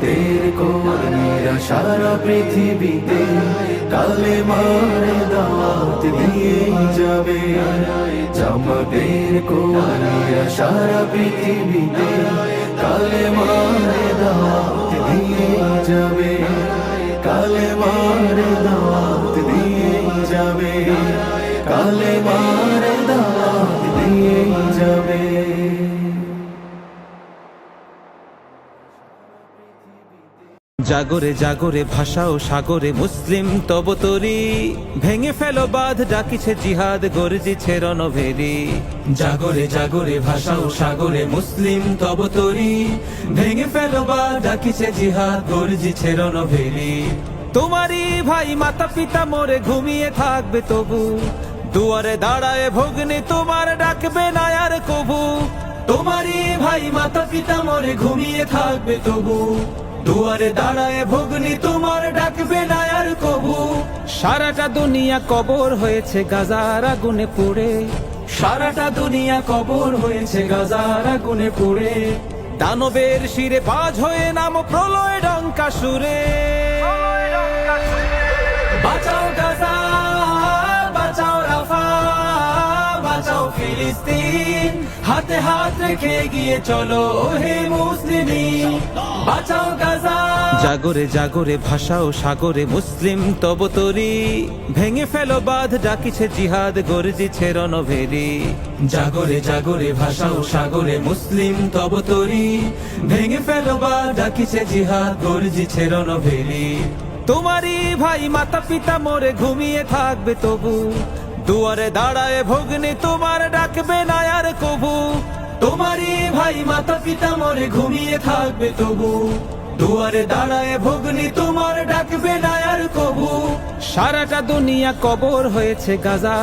জামাতের কর্মীরা সারা পৃথিবীতে, কালে মারে দাওয়াত দিয়ে যাবে। জামাতের কর্মীরা সারা পৃথিবীতে, কালে মারে দাওয়াত দিয়ে যাবে। কালে মারে জাগরে জাগরে ভাষা ও সাগরে মুসলিম, তব তরি। ভেঙে ফেলো বাঁধ, ডাকিছে জিহাদ, গর্জিছে রণভেরি জাগরে জাগরে ভাষা ও সাগরে মুসলিম, তব তরি। ভেঙে ফেলো বাঁধ, ডাকিছে জিহাদ, গর্জিছে রণভেরি তোমারই ভাই মাতা পিতা মোরে ঘুমিয়ে থাকবে তবু। দুয়ারে দাঁড়ায় ভগ্নি, তোমার ডাকবে না আর কবু। তোমারই ভাই মাতা পিতা মোরে ঘুমিয়ে থাকবে তবু। দুয়ারে দাঁড়ায় ভগ্নি তোমার ডাকবে না আর কবু। সারাটা দুনিয়া কবর হয়েছে গাজার আগুনে পুড়ে। সারাটা দুনিয়া কবর হয়েছে গাজার আগুনে পুড়ে। দানবের শিরে পাজ হয়ে নাম প্রলয় ডঙ্কা সুরে। হাতে রেখে গিয়ে চলো হে মুসলিমিন বাঁচাও গাজা। জাগরে জাগরে ভাষা ও সাগরে মুসলিম, তব তরি। ভেঙে ফেলো বাঁধ, ডাকিছে জিহাদ, গর্জিছে রণভেরি জাগরে জাগরে ভাষা ও সাগরে মুসলিম, তব তরি। ভেঙে ফেলো বাঁধ, ডাকিছে জিহাদ, গর্জিছে রণভেরি তোমারই ভাই মাতা পিতা মোরে ঘুমিয়ে থাকবে তবু। দুয়ারে দাঁড়ায় ভগ্নি, তোমার ডাকবে না আর কবু। তোমারই ভাই মাতা পিতা মরে ঘুমিয়ে থাকবে তবু। দুয়ারে দাঁড়ায় ভগ্নি, তোমার ডাকবে না আর কবু। সারাটা দুনিয়া কবর হয়েছে গাজা।